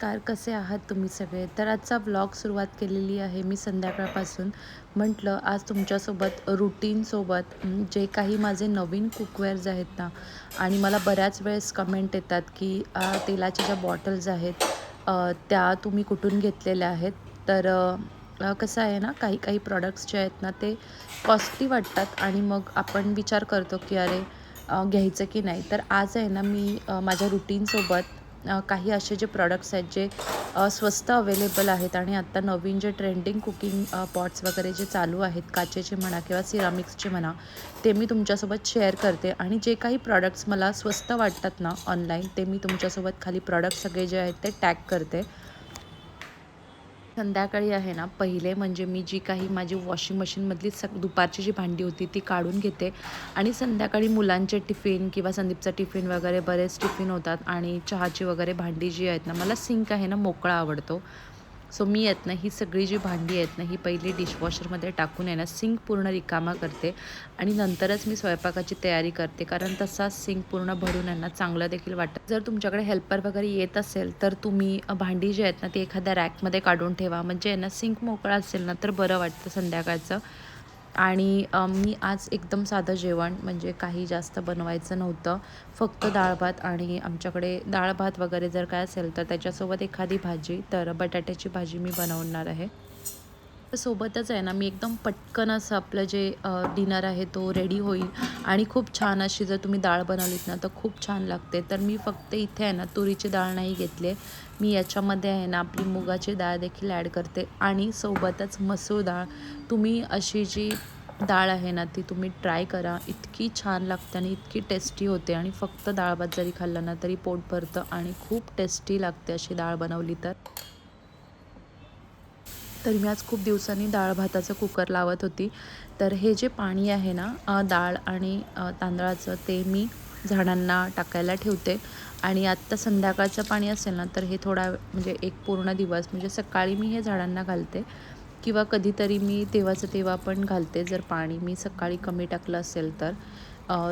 नमस्कार कसे आहात तुम्ही सगळे? तर आजचा ब्लॉग सुरुवात केलेली आहे मी संध्याकाळपासून. म्हटलं आज तुमच्यासोबत रुटीनसोबत जे काही माझे नवीन कुकवेअर्स आहेत ना आणि मला बऱ्याच वेळेस कमेंट येतात की तेलाच्या ज्या बॉटल्स आहेत त्या तुम्ही कुठून घेतलेल्या आहेत? तर कसं आहे ना काही काही प्रॉडक्ट्स जे आहेत ना ते कॉस्टली वाटतात आणि मग आपण विचार करतो की अरे घ्यायचं की नाही? तर आज आहे ना मी माझ्या रुटीनसोबत काही असे जे प्रॉडक्ट्स आहेत जे स्वस्त अवेलेबल आहेत आणि आत्ता नवीन जे ट्रेंडिंग कुकिंग पॉट्स वगैरे जे चालू आहेत काचेचे म्हणा किंवा सिरामिक्सचे म्हणा ते मी तुमच्यासोबत शेअर करते. आणि जे काही प्रॉडक्ट्स मला स्वस्त वाटतात ना ऑनलाईन ते मी तुमच्यासोबत खाली प्रॉडक्ट सगळे जे आहेत ते टॅग करते. संध्याकाळी आहे ना पहिले म्हणजे मी जी काही माझी वॉशिंग मशीनमधली स दुपारची जी भांडी होती ती काढून घेते. आणि संध्याकाळी मुलांचे टिफिन किंवा संदीपचा टिफिन वगैरे बरेच टिफिन होतात. आणि चहाची वगैरे भांडी जी आहेत ना मला सिंक आहे ना मोकळा आवडतो. सो मी आहेत ना ही सगळी जी भांडी आहेत ना ही पहिली डिशवॉशरमध्ये टाकून आहे ना सिंक पूर्ण रिकामा करते आणि नंतरच मी स्वयंपाकाची तयारी करते. कारण तसा सिंक पूर्ण भरून आहे ना चांगलं देखील वाटतं. जर तुमच्याकडे हेल्पर वगैरे येत असेल तर तुम्ही भांडी जी आहेत ना ती एखाद्या रॅकमध्ये काढून ठेवा. म्हणजे ना सिंक मोकळा असेल ना तर बरं वाटतं संध्याकाळचं. आणि मी आज एकदम साधं जेवण म्हणजे काही जास्त बनवायचं नव्हतं. फक्त डाळ भात आणि आमच्याकडे डाळ भात वगैरे जर काय असेल तर त्याच्यासोबत एखादी भाजी तर बटाट्याची भाजी मी बनवणार आहे. सोबतच आहे ना मी एकदम पटकन असं आपलं जे डिनर आहे तो रेडी होईल. आणि खूप छान अशी जर तुम्ही डाळ बनवलीत ना तर खूप छान लागते. तर मी फक्त इथे आहे ना तुरीची डाळ नाही घेतली मी याच्यामध्ये आहे ना आपली मुगाची डाळ देखील ॲड करते. आणि सोबतच मसूर डाळ. तुम्ही अशी जी डाळ आहे ना ती तुम्ही ट्राय करा. इतकी छान लागते आणि इतकी टेस्टी होते. आणि फक्त डाळ भात जरी खाल्लं ना तरी पोट भरतं आणि खूप टेस्टी लागते अशी डाळ बनवली तर. तर मी आज खूप दिवसांनी डाळ भाताचं कुकर लावत होती. तर हे जे पाणी आहे ना डाळ आणि तांदळाचं ते मी झाडांना टाकायला ठेवते. आणि आत्ता संध्याकाळचं पाणी असेल ना तर हे थोडा म्हणजे एक पूर्ण दिवस म्हणजे सकाळी मी हे झाडांना घालते. किंवा कधीतरी मी तेव्हाचं तेव्हा पण घालते जर पाणी मी सकाळी कमी टाकलं असेल तर.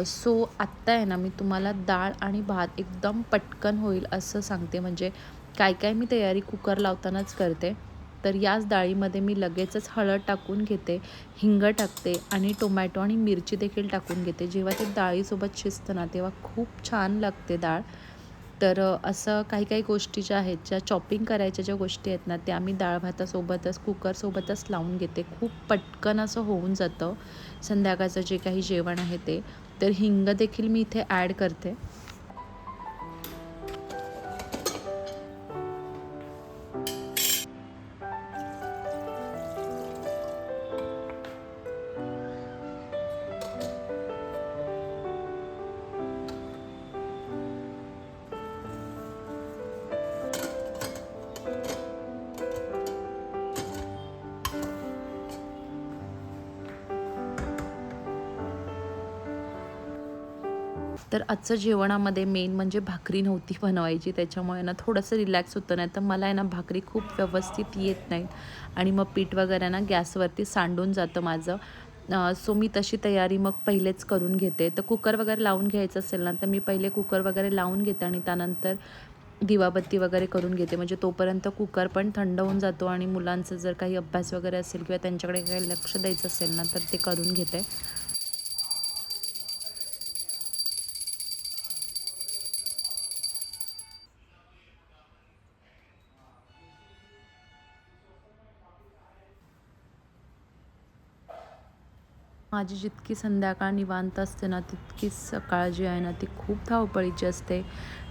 सो आत्ता आहे ना मी तुम्हाला डाळ आणि भात एकदम पटकन होईल असं सांगते. म्हणजे काय काय मी तयारी कुकर लावतानाच करते. तर याच डाळीमध्ये मी लगेचच हळद टाकून घेते हिंग टाकते आणि टोमॅटो आणि मिरची देखील टाकून घेते. जेव्हा ते डाळीसोबत शिजतं ना तेव्हा खूप छान लागते डाळ. तर असं काही काही गोष्टी ज्या आहेत ज्या चॉपिंग करायच्या ज्या गोष्टी आहेत ना त्या मी डाळ भातासोबतच कुकरसोबतच लावून घेते. खूप पटकन असं होऊन जातं. संध्याकाळचं जे काही जेवण आहे ते. तर हिंग देखील मी इथे ॲड करते. तर आजचं जेवणामध्ये मेन म्हणजे भाकरी नव्हती बनवायची. त्याच्यामुळे ना थोडंसं रिलॅक्स होतं. नाही तर मला आहे ना भाकरी खूप व्यवस्थित येत नाहीत. आणि मग पीठ वगैरे ना गॅसवरती सांडून जातं माझं. सो मी तशी तयारी मग पहिलेच करून घेते. तर कुकर वगैरे लावून घ्यायचं असेल ना तर मी पहिले कुकर वगैरे लावून घेते आणि त्यानंतर दिवाबत्ती वगैरे करून घेते. म्हणजे तोपर्यंत कुकर पण थंड होऊन जातो आणि मुलांचं जर काही अभ्यास वगैरे असेल किंवा त्यांच्याकडे काही लक्ष द्यायचं असेल ना तर ते करून घेते. माझी जितकी संध्याकाळ निवांत असते ना तितकीच सकाळ जी आहे ना ती खूप धावपळीची असते.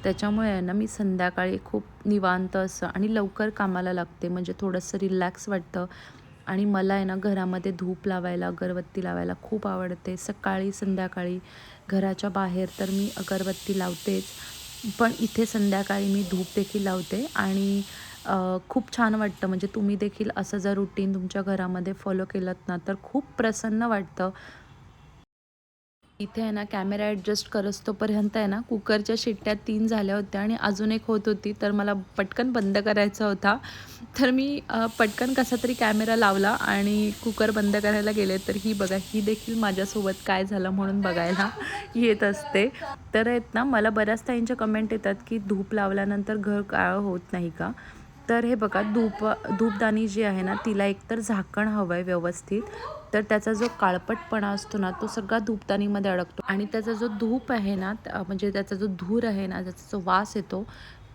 त्याच्यामुळे आहे ना मी संध्याकाळी खूप निवांत असं आणि लवकर कामाला लागते. म्हणजे थोडंसं रिलॅक्स वाटतं. आणि मला आहे ना घरामध्ये धूप लावायला अगरबत्ती लावायला खूप आवडते. सकाळी संध्याकाळी घराच्या बाहेर तर मी अगरबत्ती लावतेच. पण इथे संध्याकाळी मी धूप देखील लावते. आणि खूप छान वाटतं. म्हणजे तुम्ही देखील असं जर रुटीन तुमच्या घरामध्ये फॉलो केलं ना तर खूप प्रसन्न वाटतं. इथे आहे ना कॅमेरा ॲडजस्ट करस्तोपर्यंत आहे ना कुकरच्या शिट्ट्या तीन झाल्या होत्या आणि अजून एक होत होती तर मला पटकन बंद करायचा होता. तर मी पटकन कसा तरी कॅमेरा लावला आणि कुकर बंद करायला गेले तर ही बघा ही देखील माझ्यासोबत काय झालं म्हणून बघायला येत असते. तर आहेत ना मला बऱ्याच ताईंच्या कमेंट येतात की धूप लावल्यानंतर घर काळं होत नाही का? तर हे बघा धूप धूपदाणी जी आहे ना तिला एकतर झाकण हवं आहे व्यवस्थित तर त्याचा जो काळपटपणा असतो ना तो सगळा धूपदाणीमध्ये अडकतो. आणि त्याचा जो धूप आहे ना म्हणजे त्याचा जो धूर आहे ना त्याचा जो वास येतो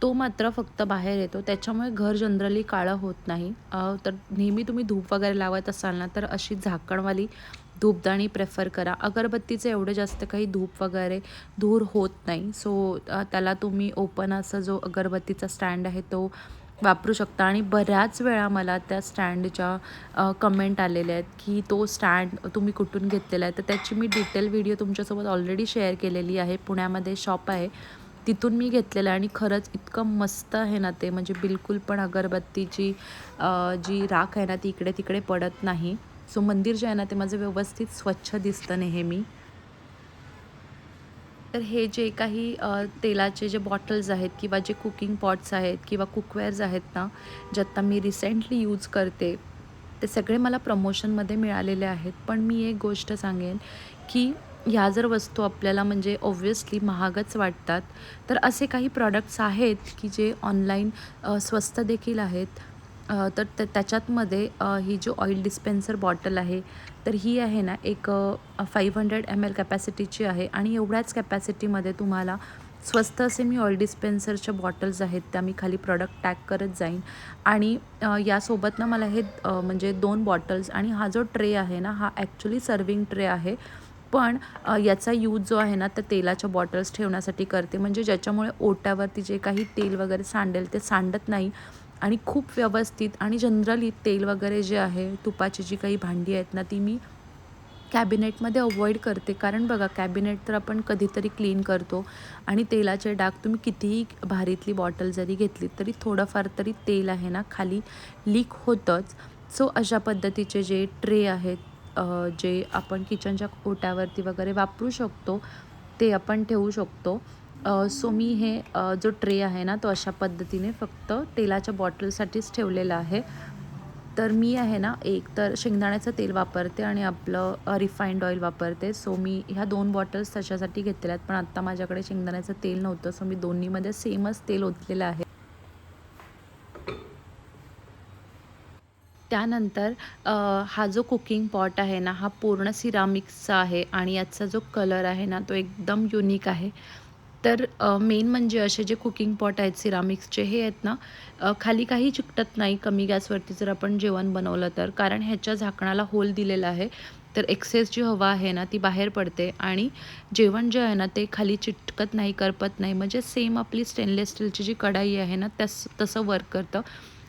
तो मात्र फक्त बाहेर येतो. त्याच्यामुळे घर जनरली काळं होत नाही. तर नेहमी तुम्ही धूप वगैरे लावत असाल ना तर अशी झाकणवाली धूपदाणी प्रेफर करा. अगरबत्तीचं एवढं जास्त काही धूप वगैरे धूर होत नाही. सो त्याला तुम्ही ओपन असा जो अगरबत्तीचा स्टँड आहे तो वापरू शकता. आणि बऱ्याच वेळा मला त्या स्टँडच्या कमेंट आलेल्या आहेत की तो स्टँड तुम्ही कुठून घेतलेला आहे. तर त्याची मी डिटेल व्हिडिओ तुमच्यासोबत ऑलरेडी शेअर केलेली आहे. पुण्यामध्ये शॉप आहे. तिथून मी घेतलेलं आहे. आणि खरंच इतकं मस्त आहे ना ते. म्हणजे बिलकुल पण अगरबत्तीची जी राख आहे ना ती इकडे तिकडे पडत नाही. सो मंदिर जे आहे ना ते माझं व्यवस्थित स्वच्छ दिसतं नेहमी. तर हे जे काही तेलाचे जे बॉटल्स आहेत किंवा जे कुकिंग पॉट्स आहेत किंवा कुकवेअर्स आहेत ना जे आत्ता मी रिसेंटली यूज करते ते सगळे मला प्रमोशनमध्ये मिळालेले आहेत. पण मी एक गोष्ट सांगेन की ह्या जर वस्तू आपल्याला म्हणजे ऑब्व्हियसली महागच वाटतात तर असे काही प्रॉडक्ट्स आहेत की जे ऑनलाईन स्वस्त देखील आहेत तर त त्याच्यातमध्ये ही जो ऑइल डिस्पेन्सर बॉटल आहे तर ही आहे ना एक फाईव्ह हंड्रेड एम एल कॅपॅसिटीची आहे आणि एवढ्याच कॅपॅसिटीमध्ये तुम्हाला स्वस्त असे मी ऑइल डिस्पेन्सरच्या बॉटल्स आहेत त्या मी खाली प्रॉडक्ट टॅग करत जाईन. आणि यासोबत ना मला हे म्हणजे दोन बॉटल्स आणि हा जो ट्रे आहे ना हा ॲक्च्युली सर्विंग ट्रे आहे. पण याचा यूज जो आहे ना त्या तेलाच्या बॉटल्स ठेवण्यासाठी करते. म्हणजे ज्याच्यामुळे ओट्यावरती जे काही तेल वगैरे सांडेल ते सांडत नाही. आणि खूप व्यवस्थित आणि जनरली तेल वगैरे जे आहे तुपाची जी काही भांडी आहेत ना ती मी कॅबिनेटमध्ये अवॉइड करते. कारण बघा कॅबिनेट तर आपण कधीतरी क्लीन करतो आणि तेलाचे डाग तुम्ही कितीही भारीतली बॉटल जरी घेतली तरी थोडंफार तरी तेल आहे ना खाली लीक होतंच. सो अशा पद्धतीचे जे ट्रे आहेत जे आपण किचनच्या ओट्यावरती वगैरे वापरू शकतो ते आपण ठेवू शकतो. सो मी हे जो ट्रे आहे ना तो अशा पद्धतीने फक्त तेलाच्या बॉटलसाठीच ठेवलेला आहे. तर मी आहे ना एक तर शेंगदाण्याचं तेल वापरते आणि आपलं रिफाईंड ऑइल वापरते. सो मी ह्या दोन बॉटल्स त्याच्यासाठी घेतलेल्या आहेत पण आत्ता माझ्याकडे शेंगदाण्याचं तेल नव्हतं सो मी दोन्हीमध्ये सेमच तेल ओतलेलं आहे. त्यानंतर हा जो कुकिंग पॉट आहे ना हा पूर्ण सिरामिक्सचा आहे आणि याचा जो कलर आहे ना तो एकदम युनिक आहे. तर मेन म्हणजे असे जे कुकिंग पॉट आहेत सिरामिक्सचे हे आहेत ना खाली काही चिकटत नाही कमी गॅसवरती जर आपण जेवण बनवलं तर. कारण ह्याच्या झाकणाला होल दिलेला आहे. तर एक्सेस जी हवा आहे ना ती बाहेर पडते आणि जेवण जे आहे ना ते खाली चिटकत नाही करपत नाही. म्हणजे सेम आपली स्टेनलेस स्टीलची जी कढाई आहे ना तस तसं वर्क करतं.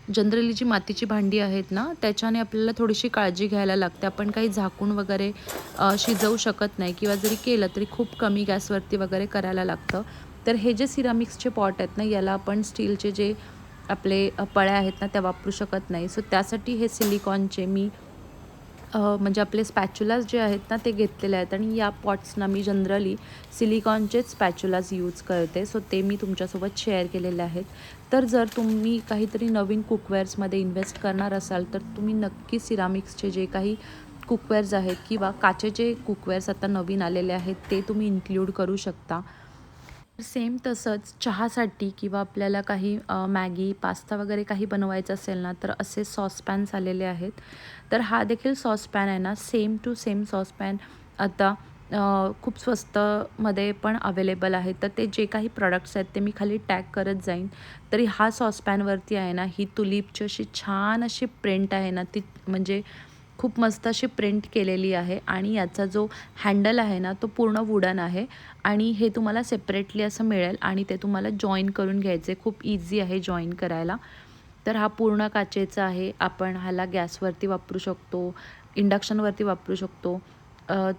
जनरली जी मातीची भांडी आहेत ना त्याच्याने आपल्याला थोडीशी काळजी घ्यायला लागते. आपण काही झाकून वगैरे शिजवू शकत नाही किंवा जरी केलं तरी खूप कमी गॅसवरती वगैरे करायला लागतं. तर हे जे सिरामिक्सचे पॉट आहेत ना याला आपण स्टीलचे जे आपले पळ्या आहेत ना त्या वापरू शकत नाही. सो त्यासाठी हे सिलिकॉनचे मी म्हणजे आपले स्पॅच्युलाज जे आहेत ना ते घेतलेले आहेत आणि या पॉट्सना मी जनरली सिलिकॉनचेच स्पॅच्युलाज यूज करते. सो ते मी तुमच्यासोबत शेअर केलेले आहेत. तर जर तुम्ही काहीतरी नवीन कुकवेअर्समध्ये इन्व्हेस्ट करणार असाल तर तुम्ही नक्की सिरामिक्सचे जे काही कुकवेअर्स आहेत किंवा काचेचे कुकवेअर्स आता नवीन आलेले आहेत ते तुम्ही इन्क्ल्यूड करू शकता. सेम तसंच चहासाठी किंवा आपल्याला काही मॅगी पास्ता वगैरे काही बनवायचं असेल ना तर असे सॉसपॅन्स आलेले आहेत. तर हा देखील सॉसपॅन आहे ना सेम टू सेम सॉसपॅन आता खूप स्वस्तमध्ये पण अवेलेबल आहे. तर ते जे काही प्रॉडक्ट्स आहेत ते मी खाली टॅग करत जाईन. तरी हा सॉसपॅनवरती आहे ना ही तुलीपची अशी छान अशी प्रिंट आहे ना ती म्हणजे खूप मस्त अशी प्रिंट केलेली आहे. आणि याचा जो हँडल आहे ना तो पूर्ण वुडन आहे. आणि हे तुम्हाला सेपरेटली असं मिळेल आणि ते तुम्हाला जॉईन करून घ्यायचे. खूप इझी आहे जॉईन करायला. तर हा पूर्ण काचेचा आहे. आपण ह्याला गॅसवरती वापरू शकतो इंडक्शनवरती वापरू शकतो.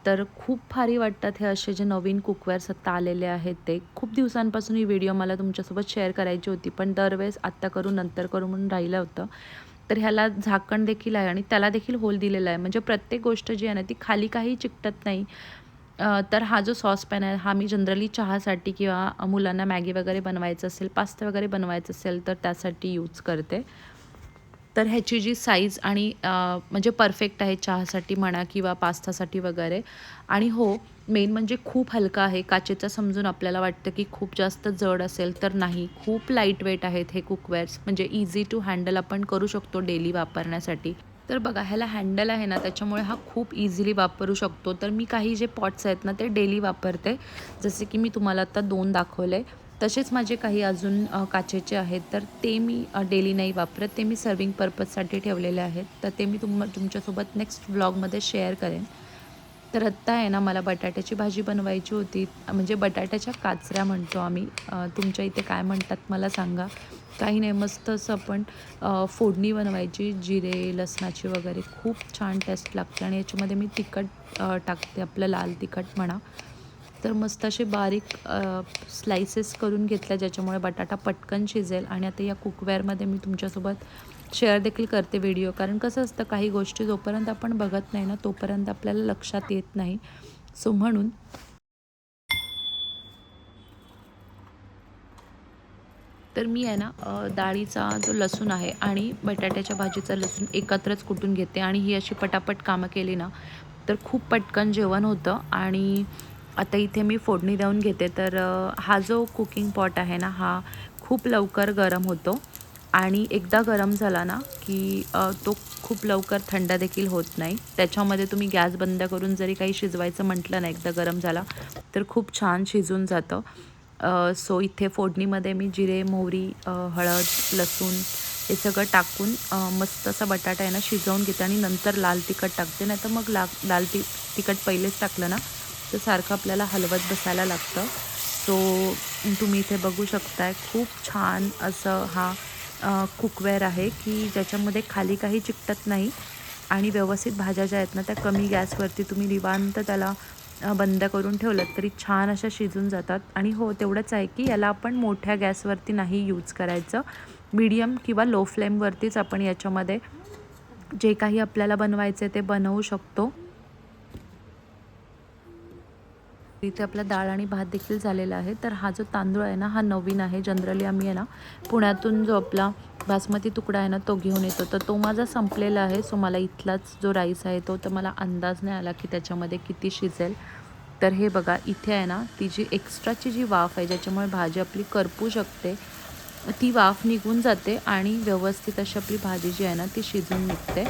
तर खूप भारी वाटतात हे असे जे नवीन कुकवेअर्स आत्ता आलेले आहेत ते. खूप दिवसांपासून ही व्हिडिओ मला तुमच्यासोबत शेअर करायची होती पण दरवेळेस आत्ता करू नंतर करू म्हणून राहिलं होतं. तर ह्याला झाकण देखील आहे आणि त्याला देखील होल दिलेला आहे. म्हणजे प्रत्येक गोष्ट जी आहे ना ती खाली काही चिकटत नाही. तर हा जो सॉसपॅन आहे हा मी जनरली चहासाठी किंवा मुलांना मॅगी वगैरे बनवायचं असेल पास्ता वगैरे बनवायचं असेल तर त्यासाठी यूज करते. तर ह्याची जी साईज आणि म्हणजे परफेक्ट आहे चहासाठी म्हणा किंवा पास्तासाठी वगैरे. आणि हो मेन म्हणजे खूप हलका आहे. काचेचा समजून आपल्याला वाटतं की खूप जास्त जड असेल तर नाही. खूप लाइट वेट आहेत हे कुकवेअर्स म्हणजे इझी टू हँडल आपण करू शकतो डेली वापरण्यासाठी. तर बघा ह्याला हँडल आहे ना त्याच्यामुळे हा खूप इझिली वापरू शकतो. तर मी काही जे पॉट्स आहेत ना ते डेली वापरते. जसे की मी तुम्हाला आता दोन दाखवले. तसेच माझे काही अजून काचेचे आहेत. तर ते मी डेली नाही वापरत. ते मी सर्विंग पर्पजसाठी ठेवलेले आहेत. तर ते मी तुम तुमच्यासोबत नेक्स्ट व्लॉगमध्ये शेअर करेन. तर आत्ता आहे ना मला बटाट्याची भाजी बनवायची होती. म्हणजे बटाट्याच्या काचऱ्या म्हणतो आम्ही. तुमच्या इथे काय म्हणतात मला सांगा. काही नाही मस्त असं आपण फोडणी बनवायची जिरे लसणाची वगैरे. खूप छान टेस्ट लागते आणि याच्यामध्ये मी तिखट टाकते आपलं लाल तिखट म्हणा. तर मस्त असे बारीक स्लायसेस करून घेतल्या ज्याच्यामुळे बटाटा पटकन शिजेल. आणि आता या कुकवेअरमध्ये मी तुमच्यासोबत शेअर देखील करते व्हिडिओ कारण कसं असतं काही गोष्टी जोपर्यंत आपण बघत नाही ना तोपर्यंत आपल्याला लक्षात येत नाही. सो म्हणून तर मी आहे ना डाळीचा जो लसूण आहे आणि बटाट्याच्या भाजीचा लसूण एकत्रच कुटून घेते. आणि ही अशी पटापट कामं केली ना तर खूप पटकन जेवण होतं. आणि आता इथे मी फोडणी देऊन घेते. तर हा जो कुकिंग पॉट आहे ना हा खूप लवकर गरम होतो. आणि एकदा गरम झाला ना की तो खूप लवकर थंड देखील होत नाही. त्याच्यामध्ये तुम्ही गॅस बंद करून जरी काही शिजवायचं म्हटलं ना एकदा गरम झाला तर खूप छान शिजून जातं. सो इथे फोडणीमध्ये मी जिरे मोहरी हळद लसूण हे सगळं टाकून मस्त असा बटाटा आहे ना शिजवून घेते आणि नंतर लाल तिखट टाकते. नाही तर मग ला लाल ति तिखट पहिलेच टाकलं ना तर सारखं आपल्याला हलवत बसायला लागतं. सो तुम्ही इथे बघू शकताय खूप छान असं हा कुकवेअर आहे की ज्याच्यामध्ये खाली काही चिकटत नाही आणि व्यवस्थित भाज्या ज्या आहेत ना त्या कमी गॅसवरती तुम्ही निवांत त्याला बंद करून ठेवलं तरी छान अशा शिजून जातात. आणि हो तेवढंच आहे की याला आपण मोठ्या गॅसवरती नाही यूज करायचं. मीडियम किंवा लो फ्लेमवरतीच आपण याच्यामध्ये जे काही आपल्याला बनवायचं आहे ते बनवू शकतो. इथे आपला डाळ आणि भात देखील झालेला आहे. तर हा जो तांदूळ आहे ना हा नवीन आहे. जनरली आम्ही आहे ना पुण्यातून जो आपला बासमती तुकडा आहे ना तो घेऊन येतो. तर तो माझा संपलेला आहे. सो मला इथलाच जो राईस आहे तो तर मला अंदाज नाही आला की त्याच्यामध्ये किती शिजेल. तर हे बघा इथे आहे ना ती जी एक्स्ट्राची जी वाफ आहे ज्याच्यामुळे भाजी आपली करपू शकते ती वाफ निघून जाते आणि व्यवस्थित अशी आपली भाजी जी आहे ना ती शिजून निघते.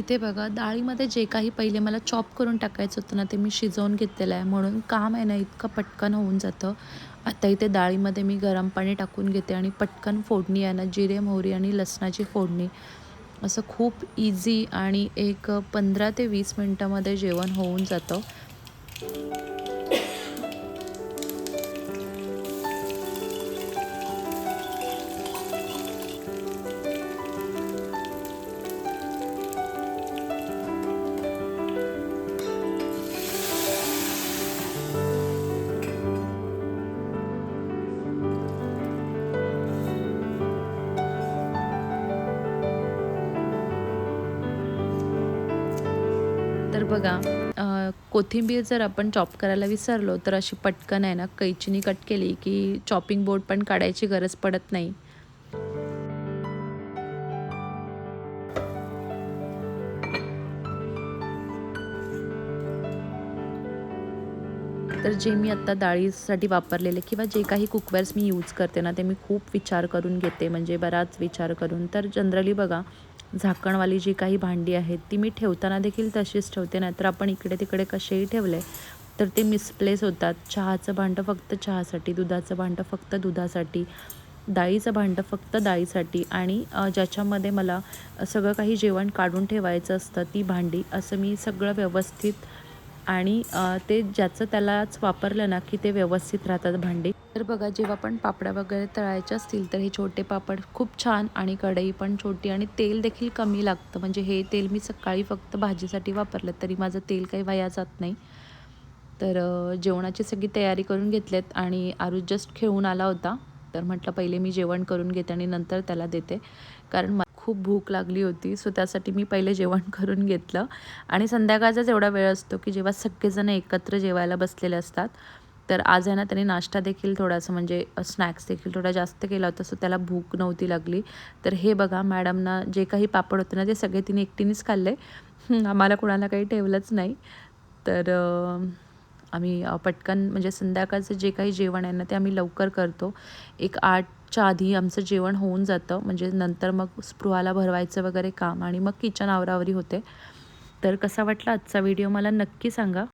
इथे बघा डाळीमध्ये जे काही पहिले मला चॉप करून टाकायचं होतं ना ते मी शिजवून घेतलेलं आहे. म्हणून काम आहे ना इतकं पटकन होऊन जातं. आता इथे डाळीमध्ये मी गरम पाणी टाकून घेते आणि पटकन फोडणी आहे ना जिरे मोहरी आणि लसणाची फोडणी. असं खूप इझी आणि एक पंधरा ते वीस मिनटामध्ये जेवण होऊन जातं. बघा कोथिंबीर जर आपण चॉप करायला विसरलो तर अशी पटकन आहे ना कैचीनी कट केली की चॉपिंग बोर्ड पण काढायची गरज पडत नाही. तर जे मी आत्ता डाळीसाठी वापरलेले किंवा जे काही कुकवेअर्स मी यूज करते ना ते मी खूप विचार करून घेते. म्हणजे बराच विचार करून. तर जनरली बघा झाकणवाली जी काही भांडी आहेत ती मी ठेवताना देखील तशीच ठेवते. नाहीतर आपण इकडे तिकडे कसेही ठेवले तर ते मिसप्लेस होतात. चहाचं भांडं फक्त चहासाठी दुधाचं भांडं फक्त दुधासाठी डाळीचं भांडं फक्त डाळीसाठी आणि ज्याच्यामध्ये मला सगळं काही जेवण काढून ठेवायचं असतं ती भांडी असं मी सगळं व्यवस्थित आणि ते ज्याचं त्यालाच वापरलं ना की ते व्यवस्थित राहतात भांडी. तर बघा जेव्हा पण पापड्या वगैरे तळायचे असतील तर हे छोटे पापड खूप छान आणि कढई पण छोटी आणि तेल देखील कमी लागतं. म्हणजे हे तेल मी सकाळी फक्त भाजीसाठी वापरलं तरी माझं तेल काही वाया जात नाही. तर जेवणाची सगळी तयारी करून घेतलेत आणि आरुज जस्ट खेळून आला होता. तर म्हटलं पहिले मी जेवण करून घेते आणि नंतर त्याला देते. कारण खूप भूक लागली होती सो त्यासाठी मी पहिले जेवण करून घेतलं. आणि संध्याकाळचाच एवढा वेळ असतो की जेव्हा सगळेजण एकत्र जेवायला बसलेले असतात तर आज आहे ना त्याने नाश्ता देखील थोडासा म्हणजे स्नॅक्स देखील थोडा जास्त केला होता सो त्याला भूक नव्हती लागली. तर हे बघा मॅडमना जे काही पापड होते ना ते सगळे तिने एकटीनेच खाल्ले. आम्हाला कोणाला काही ठेवलंच नाही. तर आम्ही पटकन म्हणजे संध्याकाळचं जे काही जेवण आहे ना ते आम्ही लवकर करतो. एक आठ च्या आधी आमचं जेवण होऊन जातं. म्हणजे नंतर मग स्पृहाला भरवायचं वगैरे काम आणि मग किचन आवरावरी होते. तर कसा वाटला आजचा व्हिडिओ मला नक्की सांगा.